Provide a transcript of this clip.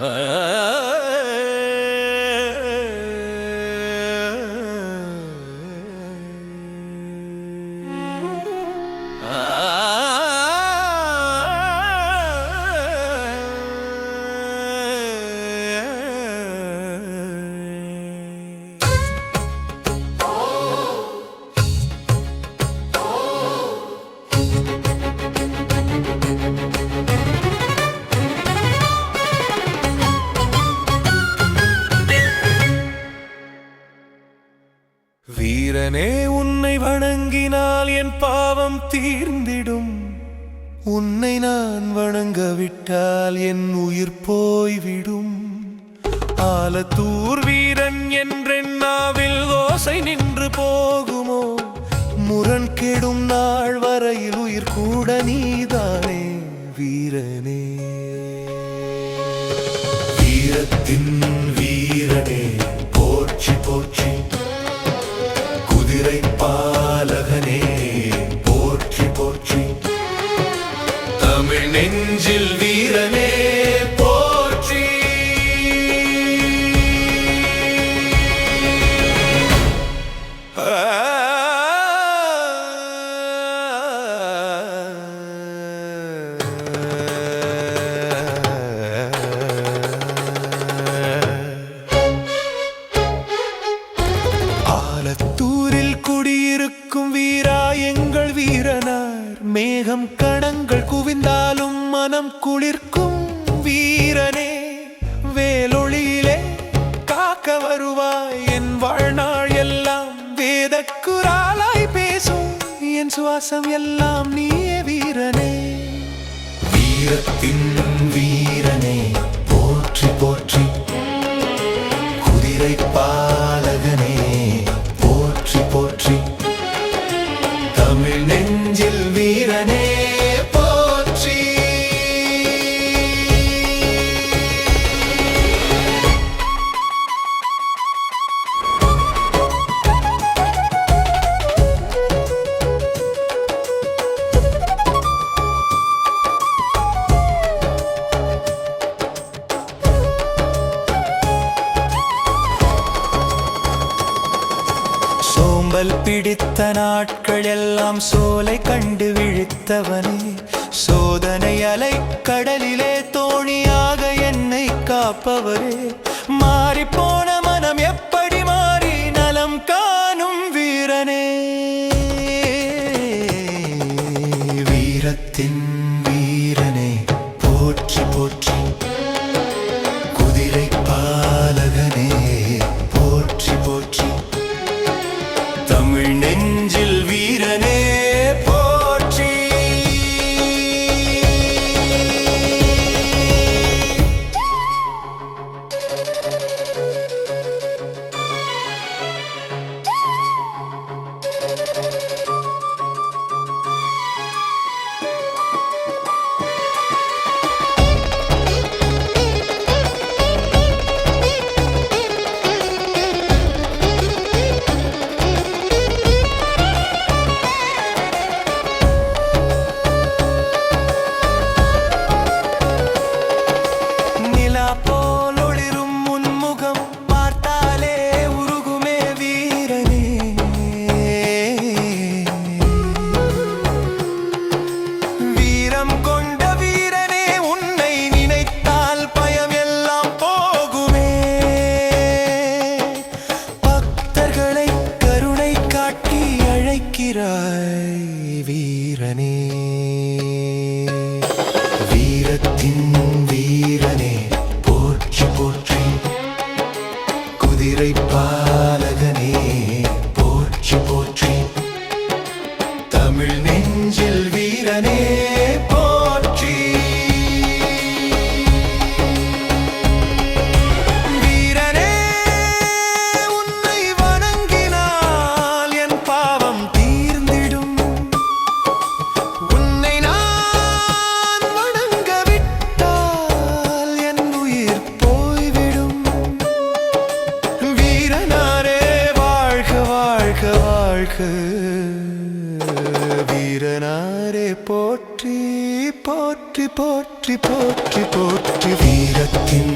哎。வீரனே உன்னை வணங்கினால் என் பாவம் தீர்ந்திடும். உன்னை நான் வணங்கவிட்டால் என் உயிர் போய்விடும். ஆலத்தூர் வீரன் என்றென்னாவில் ஓசை நின்று போகுமோ? முரண் கெடும் நாள் வரையில் உயிர் கூட நீதானே வீரனே. வீரத்தின் தமிழ் நெஞ்சில் மேகம் கணங்கள் குவிந்தாலும் மனம் குளிர்க்கும் வீரனே வேலொளியிலே காக்க வருவாய். என் வாழ்நாள் எல்லாம் வேத குராலாய் பேசும். என் சுவாசம் எல்லாம் நீயே வீரனே. வீரத்தின் வீரனே அவள் பிடித்த நாட்கள் எல்லாம் சோலை கண்டு விழித்தவனே. சோதனை அலை கடலிலே தோணியாக என்னை காப்பவரே. மாறிப்போன மனம் எப்ப வீரத்தின் வீரனே போற்றி போற்றி. குதிரை பாலகனே போற்றி போற்றி. தமிழ் நெஞ்சில் வீரனே. வீரனாரே போற்றி போற்றி போற்றி போற்றி போற்றி. வீரத்தின்